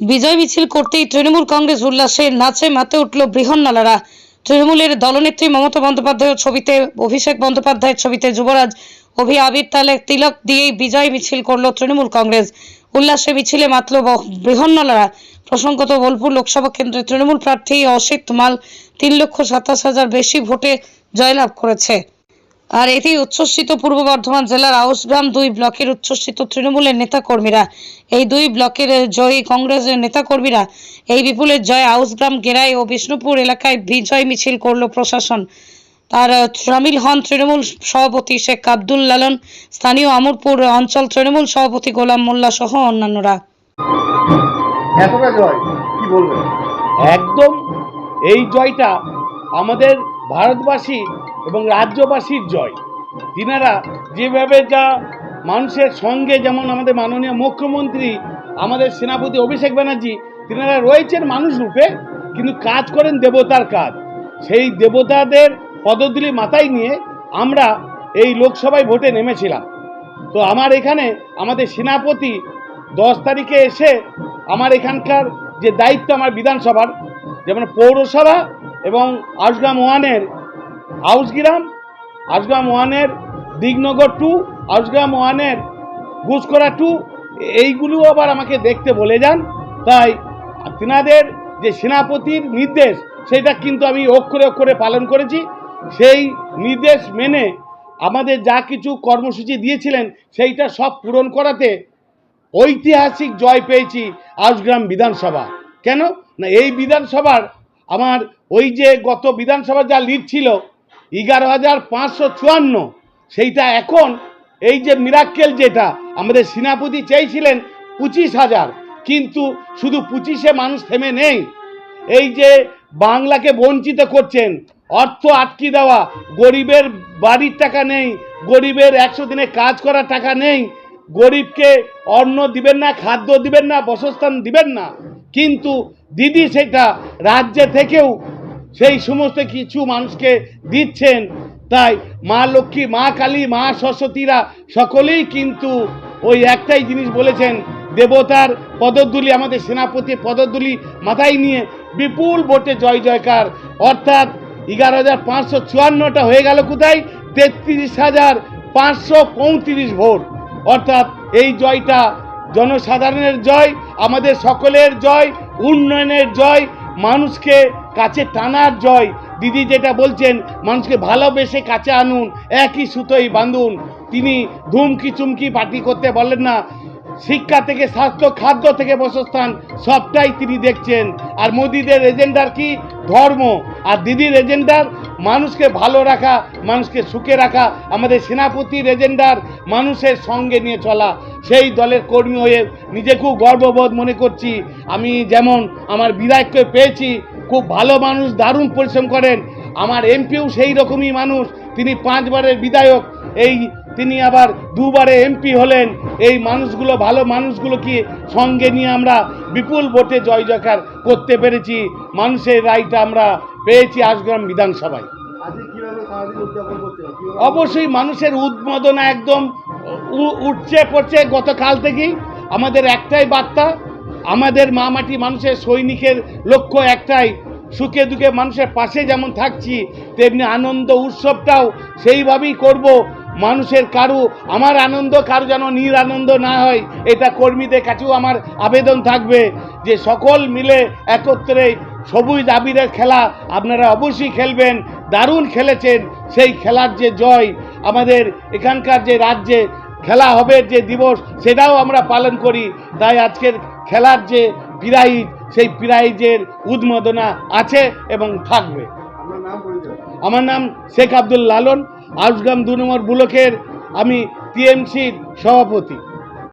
বিজয় মিছিল করতেই তৃণমূল কংগ্রেস উল্লাসে নাচে মাতে উঠল বৃহন্নলারা তৃণমূলের দলনেত্রী মমতা বন্দ্যোপাধ্যায়ের ছবিতে, অভিষেক বন্দ্যোপাধ্যায়ের ছবিতে যুবরাজ, অভি, আবির তালে তিলক দিয়েই বিজয় মিছিল করল তৃণমূল কংগ্রেস। উল্লাসে মিছিলে মাতল বৃহন্নলারা প্রসঙ্গত, বোলপুর লোকসভা কেন্দ্রে তৃণমূল প্রার্থী অসিত মাল তিন লক্ষ সাতাশ হাজার বেশি ভোটে জয়লাভ করেছে। আর এটি উচ্ছ্বসিত পূর্ব বর্ধমান জেলার আউসগ্রাম দুই ব্লকের উচ্ছ্বসিত তৃণমূলের নেতাকর্মীরা। এই দুই ব্লকের জয়ী কংগ্রেসের নেতাকর্মীরা এই বিপুলের জয় আউসগ্রাম গেরাই ও বিষ্ণুপুর এলাকায় বিজয় মিছিল করল প্রশাসন। তার সামিল হন তৃণমূল সভাপতি শেখ আব্দুল লালন স্থানীয় আমরপুর অঞ্চল তৃণমূল সভাপতি গোলাম মোল্লা সহ অন্যান্যরা। এতটা জয়? কি বলবেন? একদম এই জয়টা আমাদের ভারতবাসী এবং রাজ্যবাসীর জয়। তিনারা যেভাবে যা মানুষের সঙ্গে যেমন আমাদের মাননীয় মুখ্যমন্ত্রী, আমাদের সেনাপতি অভিষেক ব্যানার্জি, তিনারা রয়েছেন মানুষ রূপে, কিন্তু কাজ করেন দেবতার কাজ। সেই দেবতাদের পদধূলি মাথায় নিয়ে আমরা এই লোকসভায় ভোটে নেমেছিলাম। তো আমার এখানে আমাদের সেনাপতি দশ তারিখে এসে আমার এখানকার যে দায়িত্ব আমার বিধানসভার, যেমন পৌরসভা এবং আউসগ্রাম ওয়ানের আউসগ্রাম আউসগ্রাম ওয়ানের দিগনগর টু, আউসগ্রাম ওয়ানের ঘুষকরা টু, এইগুলো আবার আমাকে দেখতে বলে যান। তাই তিনাদের যে সেনাপতির নির্দেশ, সেটা কিন্তু আমি অক্ষরে অক্ষরে পালন করেছি। সেই নির্দেশ মেনে আমাদের যা কিছু কর্মসূচি দিয়েছিলেন, সেইটা সব পূরণ করাতে ঐতিহাসিক জয় পেয়েছি আউসগ্রাম বিধানসভা। কেন? না, এই বিধানসভার আমার ওই যে গত বিধানসভার যা লিড ছিল এগারো হাজার পাঁচশো চুয়ান্ন। সেইটা এখন, এই যে মিরাক্কেল যেটা, আমাদের সেনাপতি চেয়েছিলেন পঁচিশ হাজার। কিন্তু শুধু পঁচিশে মানুষ থেমে নেই। এই যে বাংলাকে বঞ্চিত করছেন, অর্থ আটকে দেওয়া, গরিবের বাড়ির টাকা নেই, গরিবের একশো দিনে কাজ করার টাকা নেই, গরিবকে অন্ন দিবেন না, খাদ্য দিবেন না, বসস্থান দিবেন না। কিন্তু দিদি সেটা রাজ্যে থেকেও সেই সমস্ত কিছু মানুষকে দিচ্ছেন। তাই মা লক্ষ্মী, মা কালী, মা সরস্বতীরা সকলেই কিন্তু ওই একটাই জিনিস বলেছেন, দেবতার পদধূলি, আমাদের সেনাপতি পদধূলি মাথায় নিয়ে বিপুল ভোটে জয় জয়কার। অর্থাৎ এগারো হাজার পাঁচশো চুয়ান্নটা হয়ে গেল কোথায়? তেত্রিশ হাজার পাঁচশো পঁয়ত্রিশ ভোট। অর্থাৎ এই জয়টা জনসাধারণের জয়, আমাদের সকলের জয়, উন্নয়নের জয় মানুষকে কাছে টানার জয়। দিদি যেটা বলছেন, মানুষকে ভালোবেসে কাছে আনুন, একই সুতোই বাঁধুন। তিনি ধুমকি চুমকি পার্টি করতে বলেন না, শিক্ষা থেকে স্বাস্থ্য, খাদ্য থেকে বসস্থান, সবটাই তিনি দেখছেন। আর মোদিদের এজেন্ডার কি? ধর্ম। আর দিদির এজেন্ডার মানুষকে ভালো রাখা, মানুষকে সুখে রাখা, আমাদের সেনাপতির এজেন্ডার মানুষের সঙ্গে নিয়ে চলা। সেই দলের কর্মী হয়ে নিজে খুব গর্ববোধ মনে করছি। আমি যেমন আমার বিধায়ককে পেয়েছি, খুব ভালো মানুষ, দারুণ পরিশ্রম করেন। আমার এমপিও সেই রকমই মানুষ, তিনি পাঁচবারের বিধায়ক, এই তিনি আবার দুবারে এমপি হলেন। এই মানুষগুলো, ভালো মানুষগুলোকে সঙ্গে নিয়ে আমরা বিপুল ভোটে জয় জয়কার করতে পেরেছি। মানুষের রায়টা আমরা পেয়েছি আজগ্রাম বিধানসভায়। অবশ্যই মানুষের উদ্বোধনা একদম উঠছে পড়ছে। গতকাল থেকেই আমাদের একটাই বার্তা আমাদের মা মাটি মানুষের সৈনিকের লক্ষ্য একটাই সুখে দুঃখে মানুষের পাশে যেমন থাকছি তেমনি আনন্দ উৎসবটাও সেইভাবেই করব। মানুষের কারু আমার আনন্দ কারু যেন নির আনন্দ না হয় এটা কর্মীদের কাছেও আমার আবেদন থাকবে যে সকল মিলে একত্রে সবুজ আবিরের খেলা আপনারা অবশ্যই খেলবেন দারুণ খেলেছেন সেই খেলার যে জয় আমাদের এখানকার যে রাজ্যে খেলা হবে যে দিবস সেটাও আমরা পালন করি। তাই আজকের খেলার যে প্রাইজ সেই প্রাইজের উন্মাদনা আছে এবং থাকবে। আমার নাম শেখ আব্দুল লালন আউসগ্রাম দু নম্বর ব্লকের আমি টিএমসির সভাপতি।